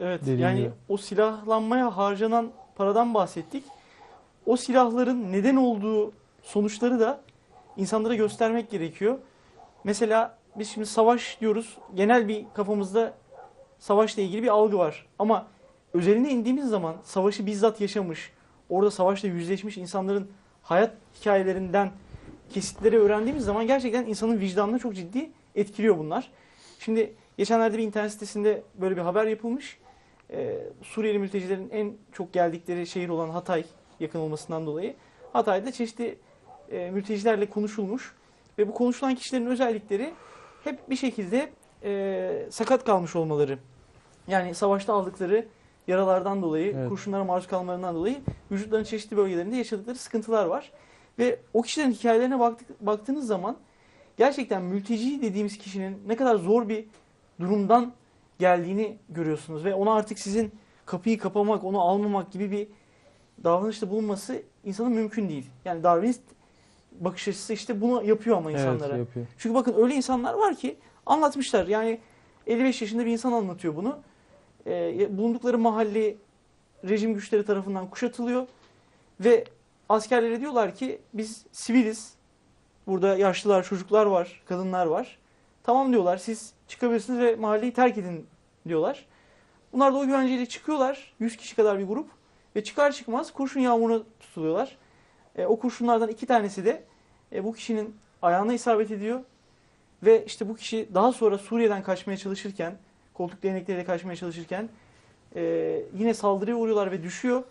Evet Dediğin yani gibi. o silahlanmaya harcanan paradan bahsettik. O silahların neden olduğu sonuçları da insanlara göstermek gerekiyor. Mesela biz şimdi savaş diyoruz. Genel bir kafamızda savaşla ilgili bir algı var. Ama özeline indiğimiz zaman savaşı bizzat yaşamış, orada savaşla yüzleşmiş insanların hayat hikayelerinden kesitleri öğrendiğimiz zaman gerçekten insanın vicdanını çok ciddi etkiliyor bunlar. Şimdi geçenlerde bir internet sitesinde böyle bir haber yapılmış. Ee, Suriyeli mültecilerin en çok geldikleri şehir olan Hatay yakın olmasından dolayı Hatay'da çeşitli e, mültecilerle konuşulmuş ve bu konuşulan kişilerin özellikleri hep bir şekilde e, sakat kalmış olmaları. Yani savaşta aldıkları yaralardan dolayı, Evet. kurşunlara maruz kalmalarından dolayı vücutlarının çeşitli bölgelerinde yaşadıkları sıkıntılar var. Ve o kişilerin hikayelerine baktık, baktığınız zaman gerçekten mülteci dediğimiz kişinin ne kadar zor bir durumdan geldiğini görüyorsunuz ve ona artık sizin kapıyı kapamak, onu almamak gibi bir davranışta bulunması insanın mümkün değil. Yani Darwinist bakış açısı işte bunu yapıyor ama insanlara. Evet yapıyor. Çünkü bakın öyle insanlar var ki anlatmışlar. Yani 55 yaşında bir insan anlatıyor bunu. Ee, bulundukları mahalle rejim güçleri tarafından kuşatılıyor ve askerlere diyorlar ki biz siviliz. Burada yaşlılar, çocuklar var, kadınlar var. Tamam diyorlar siz çıkabilirsiniz ve mahalleyi terk edin diyorlar. Bunlar da o güvenceyle çıkıyorlar. 100 kişi kadar bir grup. Ve çıkar çıkmaz kurşun yağmuruna tutuluyorlar. E, o kurşunlardan iki tanesi de e, bu kişinin ayağına isabet ediyor. Ve işte bu kişi daha sonra Suriye'den kaçmaya çalışırken, koltuk değnekleriyle kaçmaya çalışırken e, yine saldırıya uğruyorlar ve düşüyor.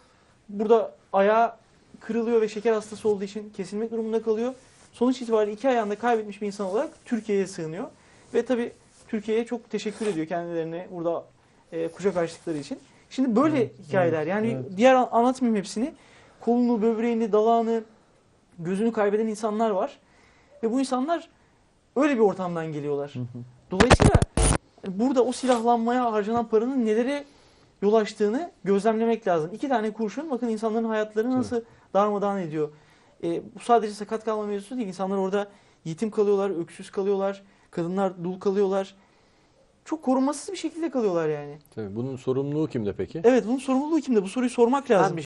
Burada ayağı kırılıyor ve şeker hastası olduğu için kesilmek durumunda kalıyor. Sonuç itibariyle iki ayağını kaybetmiş bir insan olarak Türkiye'ye sığınıyor. Ve tabii Türkiye'ye çok teşekkür ediyor kendilerine burada e, kucak açtıkları için. Şimdi böyle Evet, hikayeler yani evet. diğer an- anlatmayayım hepsini. Kolunu, böbreğini, dalağını, gözünü kaybeden insanlar var. Ve bu insanlar öyle bir ortamdan geliyorlar. Hı hı. Dolayısıyla burada o silahlanmaya harcanan paranın nelere yol açtığını gözlemlemek lazım. İki tane kurşun bakın insanların hayatlarını nasıl darmadağın ediyor. E, bu sadece sakat kalma mevzusu değil. İnsanlar orada yetim kalıyorlar, öksüz kalıyorlar, kadınlar dul kalıyorlar. Çok korunmasız bir şekilde kalıyorlar yani. Tabii bunun sorumluluğu kimde peki? Evet bunun sorumluluğu kimde? Bu soruyu sormak lazım.